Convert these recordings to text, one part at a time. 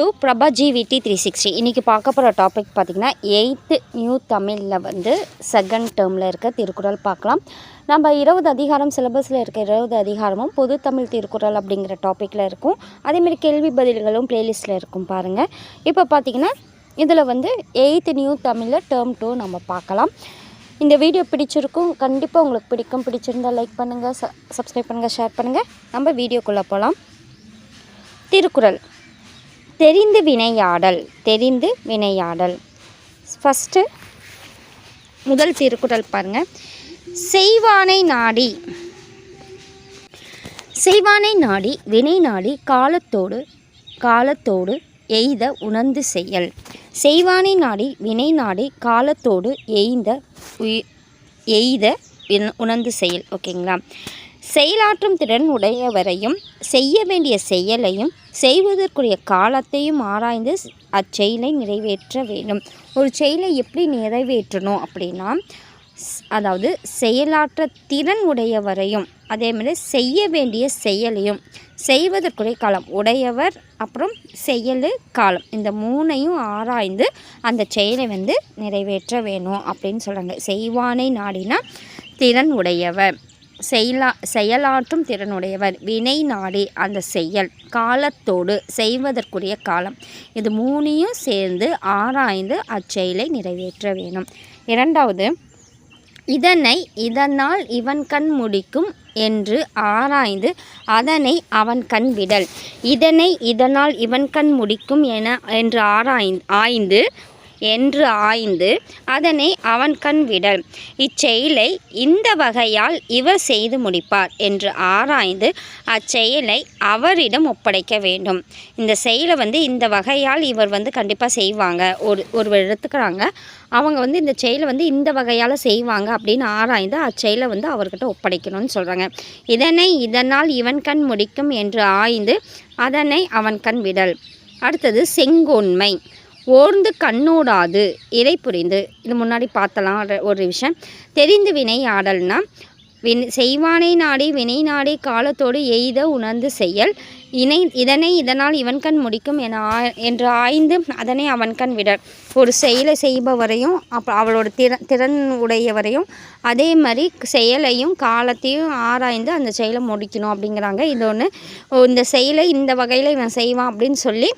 To Prabha GVD three sixty இன்றைக்கி பார்க்க போகிற டாபிக் பார்த்திங்கன்னா எயித்து நியூ தமிழில் வந்து செகண்ட் டேர்மில் இருக்க திருக்குறள் பார்க்கலாம். நம்ம இருபது அதிகாரம் சிலபஸில் இருக்க இருபது அதிகாரமும் பொது தமிழ் திருக்குறள் அப்படிங்கிற டாப்பிக்கில் இருக்கும். அதேமாரி கேள்வி பதில்களும் ப்ளேலிஸ்ட்டில் இருக்கும் பாருங்கள் இப்போ பார்த்திங்கன்னா இதில் வந்து எயித்து நியூ தமிழில் டேர்ம் டூ நம்ம பார்க்கலாம். இந்த வீடியோ பிடிச்சிருக்கும் கண்டிப்பாக உங்களுக்கு பிடிக்கும். பிடிச்சிருந்தால் லைக் பண்ணுங்கள் ச சப்ஸ்கிரைப் பண்ணுங்கள் ஷேர் பண்ணுங்கள் நம்ம வீடியோக்குள்ளே போகலாம் திருக்குறள். தெரிந்து வினையாடல் தெரிந்து வினையாடல். ஃபஸ்ட்டு முதல் திருக்குறள் பாருங்க. செய்வானை நாடி செய்வானை நாடி வினை நாடி காலத்தோடு காலத்தோடு எய்த உணர்ந்து செயல். செய்வானை நாடி வினை நாடி காலத்தோடு எய்த உயி- எய்த உணர்ந்து செயல். ஓகேங்களா செயலாற்றும் திறன் உடையவரையும் செய்ய வேண்டிய செயலையும் செய்வதற்குரிய காலத்தையும் ஆராய்ந்து அச்செயலை நிறைவேற்ற வேண்டும். ஒரு செயலை எப்படி நிறைவேற்றணும் அப்படின்னா அதாவது செயலாற்ற திறன் உடையவரையும் அதே மாதிரி செய்ய வேண்டிய செயலையும் செய்வதற்குரிய காலம் உடையவர் அப்புறம் செயல் காலம். இந்த மூணையும் ஆராய்ந்து அந்த செயலை வந்து நிறைவேற்ற வேணும் அப்படின்னு சொல்கிறாங்க செய்வானை நாடினா திறன் உடையவர். செயலா செயலாற்றும் திறனுடையவர். வினை நாடி அந்த செயல். காலத்தோடு செய்வதற்குரிய காலம். இது மூணையும் சேர்ந்து ஆராய்ந்து அச்செயலை நிறைவேற்ற வேணும் இரண்டாவது இதனை இதனால் இவன் கண் முடிக்கும் என்று ஆராய்ந்து அதனை அவன் கண் விடல். இதனை இதனால் இவன் கண் முடிக்கும் என என்று ஆராய் ஆய்ந்து என்று ஆய்ந்து அதனை அவன் கண் விடல். இச்செயலை இந்த வகையால் இவர் செய்து முடிப்பார் என்று ஆராய்ந்து அச்செயலை அவரிடம் ஒப்படைக்க வேண்டும். இந்த செயலை வந்து இந்த வகையால் இவர் வந்து கண்டிப்பாக செய்வாங்க. ஒரு ஒருவர் எடுத்துக்கிறாங்க. அவங்க வந்து இந்த செயலை வந்து இந்த வகையால் செய்வாங்க அப்படின்னு ஆராய்ந்து அச்செயலை வந்து அவர்கிட்ட ஒப்படைக்கணும்னு சொல்கிறாங்க இதனை இதனால் இவன் கண் முடிக்கும் என்று ஆய்ந்து அதனை அவன் கண் விடல். அடுத்தது செங்கோன்மை. ஓர்ந்து கண்ணோடாது. இறை புரிந்து. இது முன்னாடி பார்த்தலாம் ஒரு- விஷயம் தெரிந்து வினை ஆடல்னா வின் செய்வானை நாடி வினை நாடி காலத்தோடு எய்த உணர்ந்து செயல். இணை இதனை இதனால் இவன் கண் முடிக்கும் என ஆ- என்று ஆய்ந்து அதனை அவன் கண் விடல். ஒரு செயலை செய்பவரையும் அப் அவளோட திறன் திறன் உடையவரையும் அதே மாதிரி செயலையும் காலத்தையும் ஆராய்ந்து அந்த செயலை முடிக்கணும் அப்படிங்கிறாங்க. இது ஒன்று இந்த செயலை இந்த வகையில் இவன் செய்வான் அப்படின்னு சொல்லி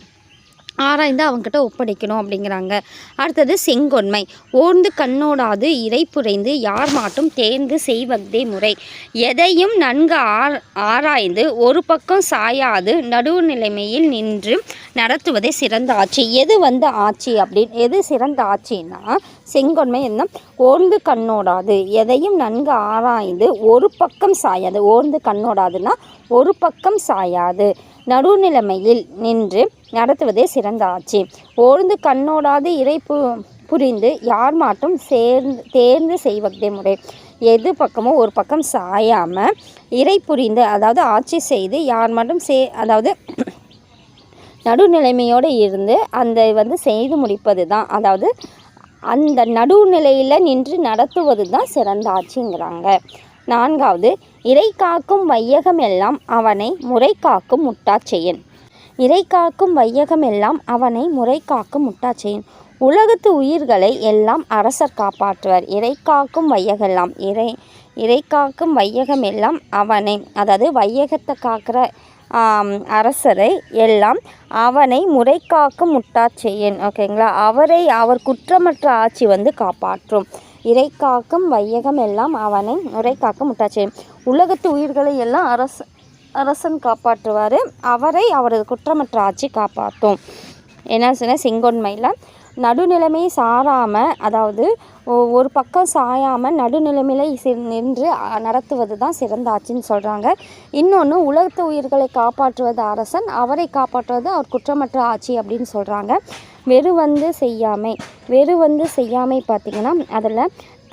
ஆராய்ந்து அவங்ககிட்ட ஒப்படைக்கணும் அப்படிங்கிறாங்க. அடுத்தது செங்கொன்மை. ஓர்ந்து கண்ணோடாது இறை புரைந்து யார் மாட்டும் தேர்ந்து செய்வதே முறை. எதையும் நன்கு ஆர் ஆராய்ந்து ஒரு பக்கம் சாயாது நடுவு நிலைமையில் நின்று நடத்துவதே சிறந்த ஆட்சி. எது வந்து ஆட்சி அப்படின்னு எது சிறந்த ஆட்சின்னா செங்கொன்மை என்ன? ஓர்ந்து கண்ணோடாது. எதையும் நன்கு ஆராய்ந்து ஒரு பக்கம் சாயாது. ஓர்ந்து கண்ணோடாதுன்னா ஒரு பக்கம் சாயாது. நடுநிலைமையில் நின்று நடத்துவதே சிறந்த ஆட்சி. ஓர்ந்து கண்ணோடாது இறை பு புரிந்து யார் மாட்டும் சேர்ந்து தேர்ந்து செய்வதே முறை. எது பக்கமோ ஒரு பக்கம் சாயாமல் இறை புரிந்து அதாவது ஆட்சி செய்து யார் மட்டும் சே அதாவது நடுநிலைமையோடு இருந்து அந்த வந்து செய்து முடிப்பது தான் அதாவது அந்த நடுநிலையில் நின்று நடத்துவது தான் சிறந்த ஆட்சிங்கிறாங்க. நான்காவது இறை காக்கும் வையகம் எல்லாம் அவனை முறை காக்கும் முட்டாச்செயன். இறை காக்கும் வையகம் எல்லாம் அவனை முறை காக்கும் முட்டாச்செயன். உலகத்து உயிர்களை எல்லாம் அரசர் காப்பாற்றுவர். இறை காக்கும் வையகெல்லாம் இறை இறை காக்கும் வையகம் எல்லாம் அவனை அதாவது வையகத்தை காக்கிற அரசரை எல்லாம் அவனை முறை முட்டாச் செய்யன் ஓகேங்களா? அவரை அவர் குற்றமற்ற ஆட்சி வந்து காப்பாற்றும். இறை காக்கும் வையகம் எல்லாம் அவனை முறை காக்க முட்டாச்செயன். உலகத்து உயிர்களை எல்லாம் அரச அரசன் காப்பாற்றுவார். அவரை அவரது குற்றமற்ற ஆட்சி காப்பாற்றும். என்ன சொன்ன செங்கொன்மையில் நடுநிலைமை சாராமல் அதாவது ஒ- ஒரு பக்கம் சாயாமல் நடுநிலைமையில் நின்று நடத்துவது தான் சிறந்த ஆட்சின்னு சொல்கிறாங்க இன்னொன்று உலகத்து உயிர்களை காப்பாற்றுவது அரசன் அவரை காப்பாற்றுவது அவர் குற்றமற்ற ஆட்சி அப்படின்னு சொல்கிறாங்க வெறு வந்து செய்யாமை வெறு வந்து செய்யாமை பார்த்திங்கன்னா அதில்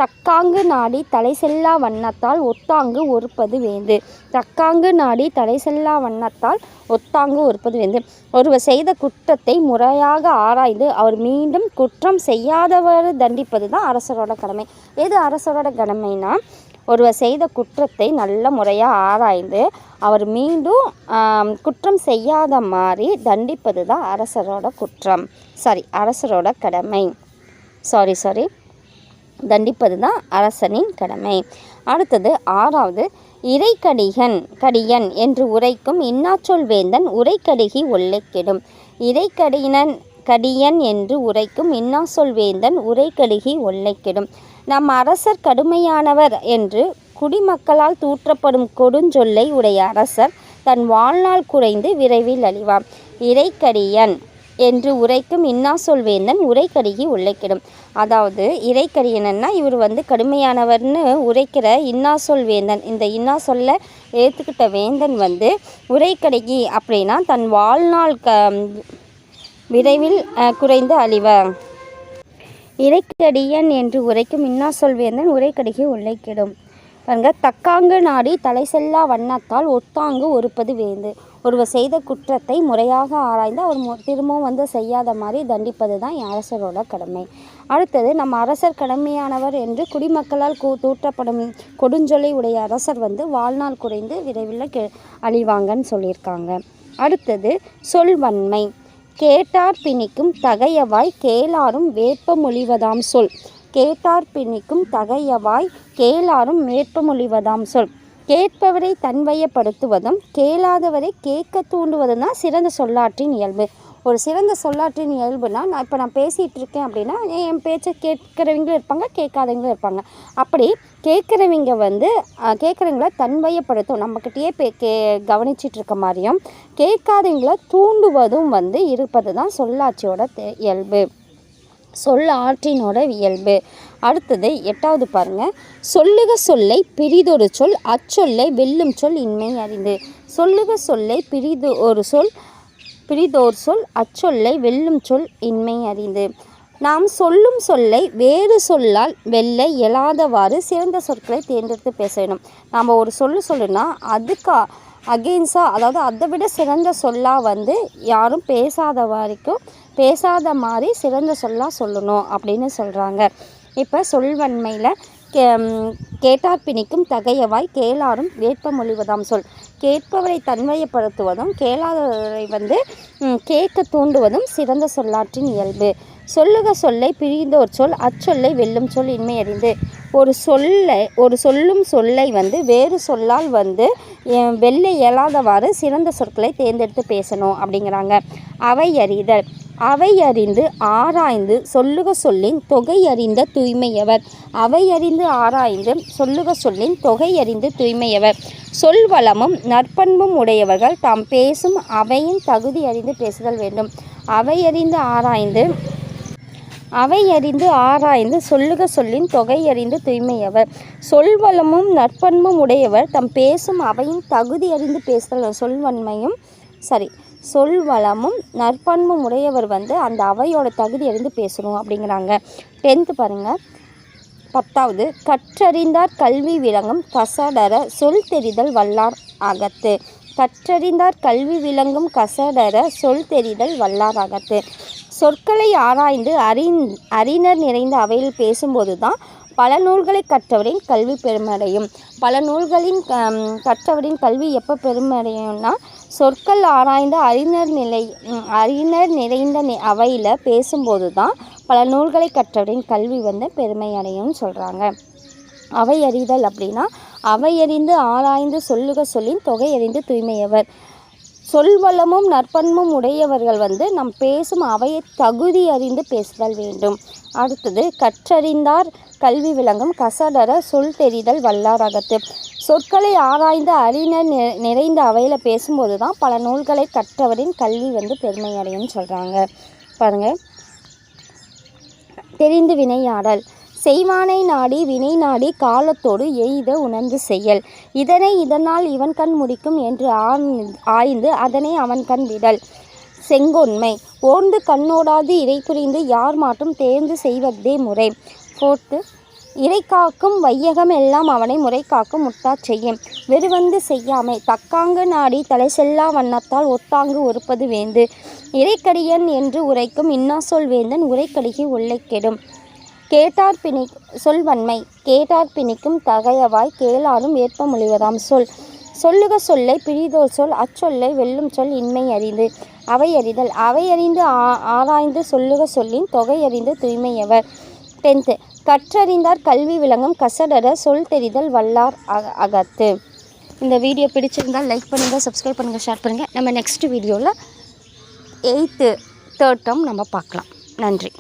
தக்காங்கு நாடி தலை செல்லா வண்ணத்தால் ஒத்தாங்கு ஒருப்பது வேந்து. தக்காங்கு நாடி தலை செல்லா வண்ணத்தால் ஒத்தாங்கு ஒருப்பது வேந்து. ஒருவர் செய்த குற்றத்தை முறையாக ஆராய்ந்து அவர் மீண்டும் குற்றம் செய்யாதவர் தண்டிப்பது தான் அரசரோட கடமை. எது அரசரோட கடமைனா ஒருவர் செய்த குற்றத்தை நல்ல முறையாக ஆராய்ந்து அவர் மீண்டும் குற்றம் செய்யாத மாதிரி தண்டிப்பது தான் அரசரோட குற்றம். சாரி அரசரோட கடமை. சாரி சாரி தண்டிப்பது தான் அரசனின் கடமை. அடுத்தது ஆறாவது இறைக்கடிகன் கடியன் என்று உரைக்கும் இன்னாச்சொல் வேந்தன் உரைக்கடிகி ஒல்லைக்கெடும். இறைக்கடியன் கடியன் என்று உரைக்கும் இன்னாசொல் வேந்தன் உரைக்கடிகி ஒல்லைக்கெடும். நம் அரசர் கடுமையானவர் என்று குடிமக்களால் தூற்றப்படும் கொடுஞ்சொல்லை உடைய அரசர் தன் வாழ்நாள் குறைந்து விரைவில் அழிவார். இறைக்கடியன் என்று உரைக்கும் இன்னாசொல் வேந்தன் உரைக்கடிகி உழைக்கிடும் அதாவது இறைக்கடியனன்னா இவர் வந்து கடுமையானவர்னு உரைக்கிற இன்னாசொல் வேந்தன். இந்த இன்னா சொல்ல ஏற்றுக்கிட்ட வேந்தன் வந்து உரைக்கடிகி அப்படின்னா தன் வாழ்நாள் க விரைவில் குறைந்து அழிவர் இறைக்கடியன் என்று உரைக்கும் இன்னாசொல் வேந்தன் உரைக்கடிகி உழைக்கிடும் பாருங்க தக்காங்கு நாடி தலை செல்லா வண்ணத்தால் ஒத்தாங்கு ஒருப்பது வேந்து. ஒருவர் செய்த குற்றத்தை முறையாக ஆராய்ந்து அவர் திரும்பவும் வந்து செய்யாத மாதிரி தண்டிப்பது தான் அரசரோட கடமை. அடுத்தது நம்ம அரசர் கடமையானவர் என்று குடிமக்களால் கூ தூற்றப்படும் கொடுஞ்சொலை உடைய அரசர் வந்து வாழ்நாள் குறைந்து விரைவில் கெ அழிவாங்கன்னு சொல்லியிருக்காங்க. அடுத்தது சொல்வன்மை. கேட்டார் பிணிக்கும் தகையவாய் கேளாரும் வேப்பமொழிவதாம் சொல். கேட்டார் பிணிக்கும் தகையவாய் கேளாரும் வேப்பமொழிவதாம் சொல். கேட்பவரை தன்வயப்படுத்துவதும் கேளாதவரை கேட்க தூண்டுவதும் தான் சிறந்த சொல்லாற்றின் இயல்பு. ஒரு சிறந்த சொல்லாற்றின் இயல்புனா நான் இப்போ நான் பேசிகிட்டு இருக்கேன் அப்படின்னா என் பேச்சை கேட்குறவங்களும் இருப்பாங்க கேட்காதவங்களும் இருப்பாங்க. அப்படி கேட்குறவங்க வந்து கேட்குறவங்கள தன்வயப்படுத்தும் நம்மக்கிட்டேயே பே கே கவனிச்சிட்டு இருக்க மாதிரியும் கேட்காதவங்கள தூண்டுவதும் வந்து இருப்பது தான் சொல்லாட்சியோட இயல்பு. சொல் ஆற்றினோட இயல்பு. அடுத்தது எட்டாவது பாருங்கள் சொல்லுக சொல்லை பிரிதொரு சொல் அச்சொல்லை வெல்லும் சொல் இன்மை அறிந்து. சொல்லுக சொல்லை பிரிது ஒரு சொல் பிரிதோர் சொல் அச்சொல்லை வெல்லும் சொல் இன்மை அறிந்து. நாம் சொல்லும் சொல்லை வேறு சொல்லால் வெல்ல இயலாதவாறு சிறந்த சொற்களை தேர்ந்தெடுத்து பேச வேண்டும். நாம் ஒரு சொல்லு சொல்லுனா அதுக்கு அகெயின்ஸாக அதாவது அதை விட சிறந்த சொல்லாக வந்து யாரும் பேசாத வரைக்கும் பேசாத மாதிரி சிறந்த சொல்லாக சொல்லணும் அப்படின்னு சொல்கிறாங்க இப்போ சொல்வன்மையில் கே கேட்டார் பிணிக்கும் தகையவாய் கேளாரும் வேட்பமொழிவதாம் சொல். கேட்பவரை தன்மையப்படுத்துவதும் கேளாதவரை வந்து கேட்க தூண்டுவதும் சிறந்த சொல்லாற்றின் இயல்பு. சொல்லுக சொல்லை பிரிந்தோர் சொல் அச்சொல்லை வெல்லும் சொல் இன்மையறிந்து. ஒரு சொல்லை ஒரு சொல்லும் சொல்லை வந்து வேறு சொல்லால் வந்து அஹ், வெல்ல இயலாதவாறு சிறந்த சொற்களை தேர்ந்தெடுத்து பேசணும் அப்படிங்கிறாங்க. அவை அறிதல். அவை அறிந்து ஆராய்ந்து சொல்லுக சொல்லின் தொகை அறிந்த தூய்மையவர். அவை அறிந்து ஆராய்ந்து சொல்லுக சொல்லின் தொகை அறிந்து தூய்மையவர். சொல் வளமும் நற்பண்பும் உடையவர்கள் தாம் பேசும் அவையின் தகுதி அறிந்து பேசுதல் வேண்டும். அவை அறிந்து ஆராய்ந்து அவை அறிந்து ஆராய்ந்து சொல்லுக சொல்லின் தொகை அறிந்து தூய்மையவர். சொல்வளமும் நற்பண்பும் உடையவர். தம் பேசும் அவையின் தகுதி அறிந்து பேசுதல். சொல்வன்மையும் சரி சொல்வளமும் நற்பண்பும் உடையவர் வந்து அந்த அவையோட தகுதி அறிந்து பேசணும் அப்படிங்கிறாங்க. டென்த்து பாருங்கள் பத்தாவது கற்றறிந்தார் கல்வி விளங்கும் கசடர சொல் தெரிதல் வல்லார் அகத்து. கற்றறிந்தார் கல்வி விளங்கும் கசடர சொல் தெரிதல் வல்லார் அகத்து. சொற்களை ஆராய்ந்து அறிந் அறிஞர் நிறைந்த அவையில் பேசும்போது தான் பல நூல்களை கற்றவரின் கல்வி பெருமடையும். பல நூல்களின் கற்றவரின் கல்வி எப்போ பெருமடையும்னா சொற்கள் ஆராய்ந்த அறிஞர் நிலை அறிஞர் நிறைந்த அவையில் பேசும்போது தான் பல நூல்களை கற்றவரின் கல்வி வந்து பெருமையடையும்னு சொல்கிறாங்க அவை அறிதல் அப்படின்னா அவை அறிந்து ஆராய்ந்து சொல்லுக சொல்லின் தொகை அறிந்து தூய்மையவர். சொல்வளமும் நற்பண்பும் உடையவர்கள் வந்து நம் பேசும் அவையை தகுதி அறிந்து பேசுதல் வேண்டும். அடுத்தது கற்றறிந்தார் கல்வி விளங்கும் கசடர சொல் தெரிதல் வல்லாரகத்து. சொற்களை ஆராய்ந்த அறிஞர் நிறைந்த அவையில் பேசும்போது தான் பல நூல்களை கற்றவரின் கல்வி வந்து பெருமையடையும் சொல்கிறாங்க பாருங்கள் தெரிந்து வினையாடல். செய்வானை நாடி வினை நாடி காலத்தோடு எய்த உணர்ந்து செயல். இதனை இதனால் இவன் கண் முடிக்கும் என்று ஆய்ந்து- அதனை அவன் கண் விடல். செங்கொன்மை. ஓர்ந்து கண்ணோடாது இறை புரிந்து யார் மாட்டும் தேர்ந்து செய்வதே முறை. ஃபோர்த்து இறை காக்கும் வையகம் எல்லாம் அவனை முறை காக்கும் முட்டாச் செய்யும். வெறுவந்து செய்யாமை. தக்காங்கு நாடி தலை செல்லா வண்ணத்தால் ஒத்தாங்கு ஒருப்பது வேந்து. இறைக்கடியன் என்று உரைக்கும் இன்னா சொல் வேந்தன் உரைக்கடிகி உள்ளே கெடும். கேட்டார் பிணி சொல்வன்மை கேட்டார் பிணிக்கும் தகையவாய் கேளாரும் ஏற்ப மொழிவதாம். சொல். சொல்லுக சொல்லை பிரிதோர் சொல். அச்சொல்லை வெல்லும் சொல் இன்மை அறிந்து. அவை அறிதல். அவை அறிந்து ஆ- ஆராய்ந்து சொல்லுக சொல்லின் தொகையறிந்து தூய்மையவர். டென்த்து கற்றறிந்தார் கல்வி விளங்கும் கசடர சொல் தெரிதல் வல்லார் அக அகத்து. இந்த வீடியோ பிடிச்சிருந்தால் லைக் பண்ணுங்கள் சப்ஸ்கிரைப் பண்ணுங்கள் ஷேர் பண்ணுங்கள் நம்ம நெக்ஸ்ட் வீடியோவில் எயித்து தேர்ட் டேர்ம் நம்ம பார்க்கலாம். நன்றி.